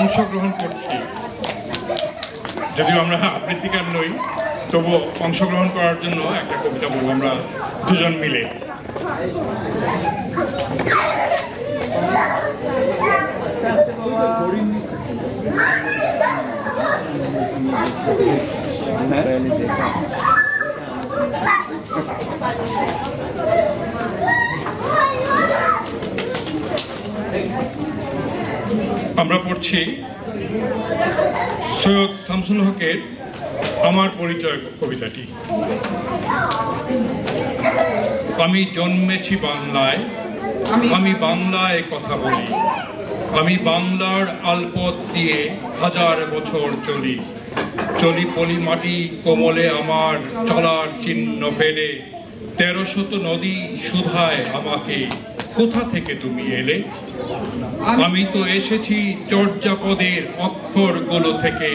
অংশগ্রহণ করছি। যদিও আমরা আবৃত্তিকার নই তবু অংশগ্রহণ করার জন্য একটা কবিতা বলব আমরা দুজন মিলে। আমরা পড়ছি সৈয়দ শামসুল হকের আমার পরিচয় কবিতাটি। আমি জন্মেছি বাংলায় আমি বাংলায় কথা বলি। আমি বাংলার আলপথ দিয়ে হাজার বছর চলি। চলি পলি মাটি কোমলে আমার চলার চিহ্ন ফেলে। তেরো শত নদী শুধায় আমাকে। কোথা থেকে তুমি এলে? আমি তো এসেছি চর্যাপদের অক্ষরগুলো থেকে।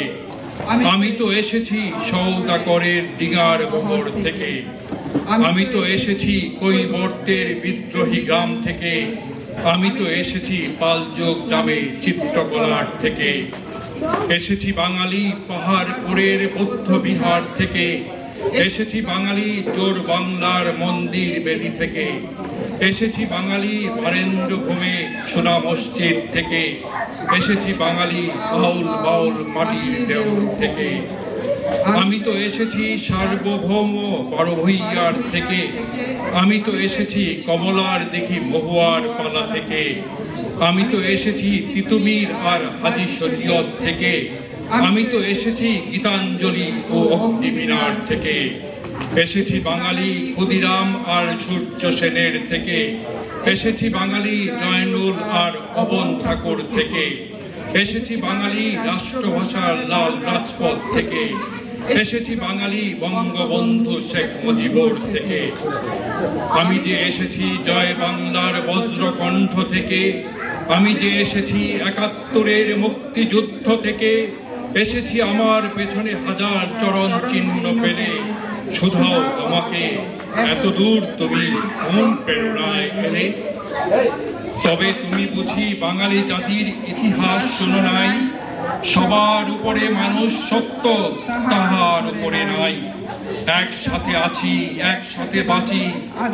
আমি তো এসেছি সৌদাকরের ডিঙার বহর থেকে। আমি তো এসেছি কৈবর্তের বিদ্রোহী গ্রাম থেকে। আমি তো এসেছি পালযোগ গ্রামে চিত্রকলার থেকে। এসেছি বাঙালি পাহাড়পুরের বৌদ্ধ বিহার থেকে। এসেছি বাঙালি চোর বাংলার মন্দির বেদি থেকে। এসেছি বাঙালি বারেন্দ্র ভূমে সোনা মসজিদ থেকে। এসেছি বাঙালি বাউল বাউল মাটির দেউল থেকে। আমি তো এসেছি সার্বভৌম বড় থেকে। আমি তো এসেছি কমলার দেখি মহুয়ার পালা থেকে। আমি তো এসেছি তিতুমির আর হাজি শরীয়ত থেকে। আমি তো এসেছি গীতাঞ্জলি ও অগ্নিমিনার থেকে। এসেছি বাঙালি ক্ষুদিরাম আর সূর্য সেনের থেকে। এসেছি বাঙালি জয়নুল আর অবন ঠাকুর থেকে। এসেছি বাঙালি রাষ্ট্রভাষার লাল রাজপথ থেকে। এসেছি বাঙালি বঙ্গবন্ধু শেখ মুজিবুর থেকে। আমি যে এসেছি জয় বাংলার বজ্রকণ্ঠ থেকে, আমি যে এসেছি একাত্তরের মুক্তিযুদ্ধ থেকে, এসেছি আমার পেছনে হাজার চরণ চিহ্ন ফেলে শুধাও আমাকে এত দূর তুমি কোন প্রেরণায় এলে? তবে তুমি বুঝি বাঙালি জাতির ইতিহাস শোনো নাই। সবার উপরে মানুষ সত্য, তাহার উপরে নাই। একসাথে আছি, একসাথে বাঁচি,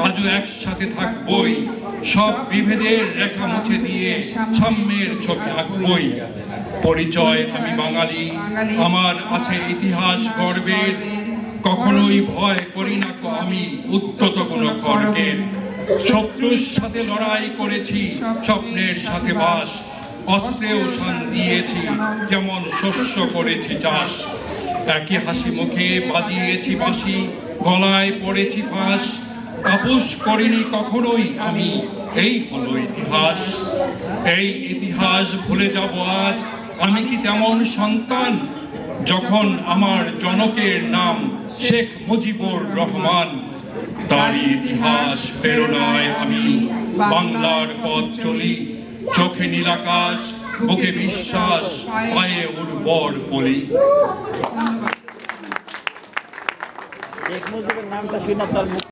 আজও একসাথে থাকবই। সব বিভেদের রেখা মুছে দিয়ে সাম্যের ছবি আঁকবই পরিচয়, আমি বাঙালি। আমার আছে ইতিহাস গর্বের কখনোই ভয় করি না কো আমি উত্তত কোনো খড়গের শত্রুর সাথে লড়াই করেছি, স্বপ্নের সাথে বাস, অস্ত্রেও শান দিয়েছি, যেমন শস্য করেছি চাষ। একই হাসি মুখে বাজিয়েছি বাঁশি, গলায় পড়েছি ফাঁস। আপোষ করিনি কখনোই আমি, এই হলো ইতিহাস। এই ইতিহাস ভুলে যাব আজ, আমি কি তেমন সন্তান? যখন আমার জনকের নাম শেখ মুজিবুর রহমান, তারই ইতিহাস প্রেরণায় আমি বাংলার পথ চলি। চোখে নীলাকাশ বুকে বিশ্বাস, পায়ে উর্বর তার মুখ